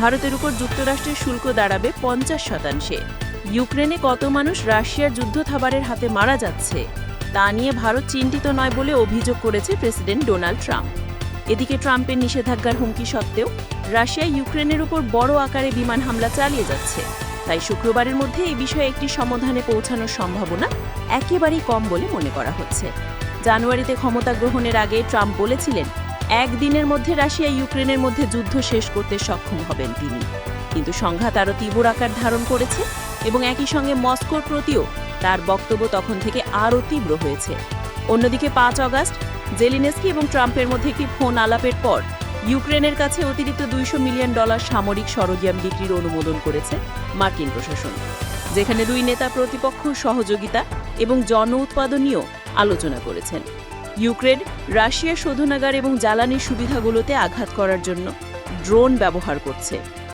ভারতের উপর যুক্তরাষ্ট্রের শুল্ক দাঁড়াবে পঞ্চাশ শতাংশে। ইউক্রেনে কত মানুষ রাশিয়ার যুদ্ধ থাবারের হাতে মারা যাচ্ছে, তা নিয়ে ভারত চিন্তিত নয় বলে অভিযোগ করেছে প্রেসিডেন্ট ডোনাল্ড ট্রাম্প। এদিকে ট্রাম্পের নিষেধাজ্ঞার হুমকি সত্ত্বেও রাশিয়া ইউক্রেনের উপর বড় আকারে বিমান হামলা চালিয়ে যাচ্ছে। তাই শুক্রবারের মধ্যে এই বিষয়ে একটি সমাধানে পৌঁছানোর সম্ভাবনা একেবারেই কম বলে মনে করা হচ্ছে। জানুয়ারিতে ক্ষমতা গ্রহণের আগে ট্রাম্প বলেছিলেন একদিনের মধ্যে রাশিয়া ইউক্রেনের মধ্যে যুদ্ধ শেষ করতে সক্ষম হবেন তিনি। কিন্তু সংঘাত আরও তীব্র আকার ধারণ করেছে এবং একই সঙ্গে মস্কোর প্রতিও তার বক্তব্য তখন থেকে আরও তীব্র হয়েছে। অন্যদিকে পাঁচ অগাস্ট, জেলিনেস্কি এবং ট্রাম্পের মধ্যে একটি ফোন আলাপের পর ইউক্রেনের কাছে অতিরিক্ত দুইশো মিলিয়ন ডলার সামরিক সরঞ্জাম বিক্রির অনুমোদন করেছে মার্কিন প্রশাসন, যেখানে দুই নেতা প্রতিপক্ষ সহযোগিতা এবং জন উৎপাদনীয় আলোচনা করেছেন। ইউক্রেন রাশিয়া শোধনাগার এবং জ্বালানির সুবিধাগুলোতে আঘাত করার জন্য ড্রোন ব্যবহার করছে।